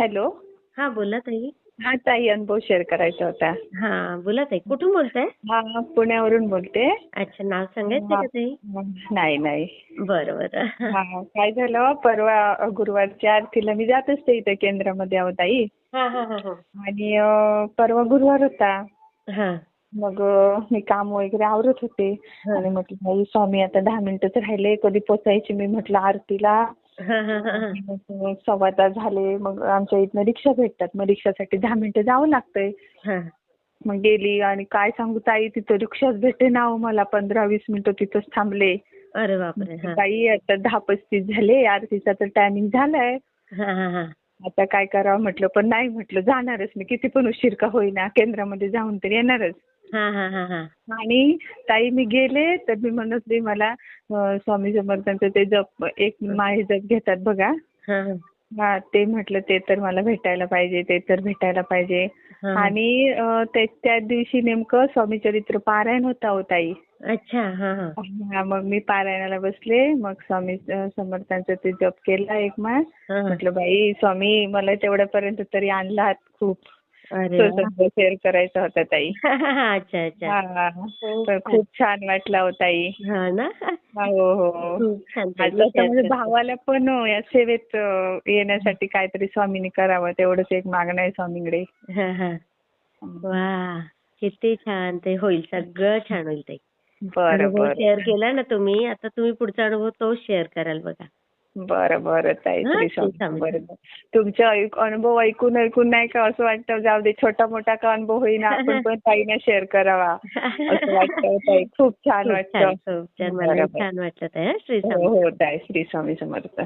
Hello. हा बोला ताई. हा ताई अनुभव शेअर करायचा होता. हा बोला ताई कुठून बोलताय? हा पुण्यावरून बोलते. अच्छा नाव सांगायचं का ताई? नाही नाही. बरं बरं. हा काय झालं? परवा गुरुवारच्या आरतीला मी जात असते इथे केंद्रामध्ये आहो ताई. हा हा हा हा. आणि परवा गुरुवार होता. हा. मग मी काम वगैरे आवरत होते. आणि म्हटलं स्वामी आता दहा मिनिटच राहिले. कधी पोचायची? मी म्हटलं आरतीला सव्वा तास झाले. मग आमच्या इथनं रिक्षा भेटतात. मग रिक्षासाठी दहा मिनिटं जावं लागतंय. हा. मग गेली आणि काय सांगू ताई तिथं रिक्षाच भेटे ना हो मला. पंधरा वीस मिनिटं तिथंच थांबले. अरे बापरे ताई आता दहा पस्तीस झाले. आरतीचा तर टायमिंग झालाय. आता काय करावं म्हटलं? पण नाही म्हटलं जाणारच मी. किती पण उशीर का होईना केंद्रामध्ये जाऊन तर येणारच. हा हा हा हा. आणि ताई मी गेले तर मी म्हणत होते मला अं, स्वामी समर्थांचं ते जप एक माळे जप घेतात बघा. हा हा. हा ते म्हटलं ते तर मला भेटायला पाहिजे ते तर भेटायला पाहिजे. हा. आणि अं, ते त्या दिवशी नेमकं स्वामी चरित्र पारायण होता हो ताई. अच्छा हा हा. हा, मग मी पारायणाला बसले. मग स्वामी समर्थांचं ते जप केला एक हा, हा. म्हटलं बाई स्वामी मला तेवढ्यापर्यंत तरी आणलात खूप. शेअर करायचा होता ताई. अच्छा अच्छा. हा तर खूप छान. वाटला हो ताई. हा ना? हो हो. म्हणजे. भावाला पण या सेवेत येण्यासाठी काहीतरी स्वामींनी करावं. तेवढंच एक मागणं आहे स्वामींकडे. हा हा. वा. किती छान ते होईल. सगळं छान होईल ते अनुभव बरं. शेअर केला ना तुम्ही आता तुम्ही पुढचा अनुभव तो शेअर कराल बघा. बरं बरं ताई. तुमचे अनुभव ऐकून ऐकून नाही का असं वाटतं जाऊ दे छोटा मोठा का अनुभव होईना आपण पण ताईने शेअर करावा. असं वाटतं ताई. खूप छान वाटतं. छान वाटलं ताई श्री स्वामी ताई श्री स्वामी समर्थ.